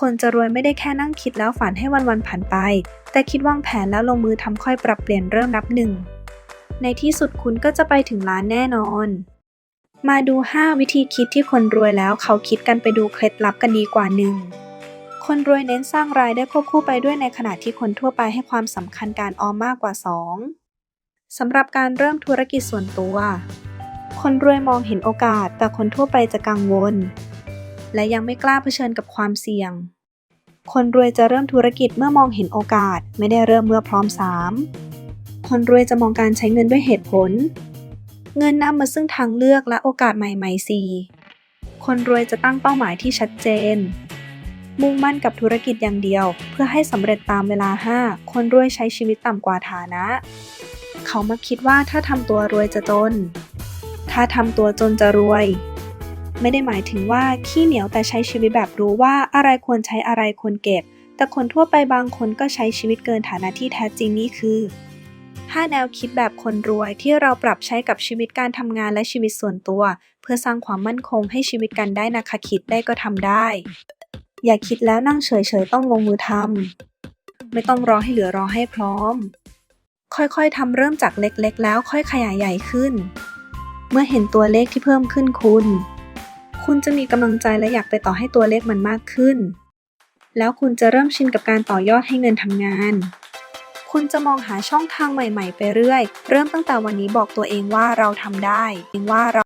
คนจะรวยไม่ได้แค่นั่งคิดแล้วฝันให้วันๆผ่านไป แต่คิดวางแผนแล้วลงมือทำค่อยปรับเปลี่ยนเริ่มนับหนึ่ง ในที่สุดคุณก็จะไปถึงล้านแน่นอน มาดู 5 วิธีคิดที่คนรวยแล้วเขาคิดกันไปดูเคล็ดลับกันดีกว่าหนึ่งคนรวยเน้นสร้างรายได้ควบคู่ไปด้วยในขณะที่คนทั่วไปให้ความสำคัญการออมมากกว่า 2. สำหรับการเริ่มธุรกิจส่วนตัว คนรวยมองเห็นโอกาส แต่คนทั่วไปจะกังวล และยังไม่กล้าเผชิญกับความเสี่ยง คนรวยจะเริ่มธุรกิจเมื่อมองเห็นโอกาส ไม่ได้เริ่มเมื่อพร้อม 3. คนรวยจะมองการใช้เงินด้วยเหตุผล เงินนำมาซึ่งทางเลือกและโอกาสใหม่ๆ 4. คนรวยจะตั้งเป้าหมายที่ชัดเจน มุ่งมั่นกับธุรกิจอย่างเดียว เพื่อให้สำเร็จตามเวลา 5 คนรวยใช้ชีวิตต่ำกว่าฐานะ เขามักคิดว่าถ้าทำตัวรวยจะจน ถ้าทำตัวจนจะรวย ไม่ได้หมายถึงว่าขี้เหนียวแต่ใช้ชีวิตแบบรู้ว่าอะไรควรใช้อะไรควรเก็บ แต่คนทั่วไปบางคนก็ใช้ชีวิตเกินฐานะที่แท้จริงนี่คือ5แนวคิดแบบคนรวยที่เราปรับใช้กับชีวิตการทำงานและชีวิตส่วนตัว เพื่อสร้างความมั่นคงให้ชีวิตกันได้นะคะคิดได้ก็ทำได้ อย่าคิดแล้วนั่งเฉยๆต้องลงมือทำไม่ต้องรอให้เหลือรอให้พร้อม ค่อยๆทำเริ่มจากเล็กๆ แล้วค่อยขยายใหญ่ขึ้น เมื่อเห็นตัวเลขที่เพิ่มขึ้นคุณ คุณจะมีกำลังใจและอยากไปต่อให้ตัวเลขมันมากขึ้น แล้วคุณจะเริ่มชินกับการต่อยอดให้เงินทำงาน คุณจะมองหาช่องทางใหม่ ๆ ไปเรื่อย เริ่มตั้งแต่วันนี้บอกตัวเองว่าเราทำได้เองว่าเรา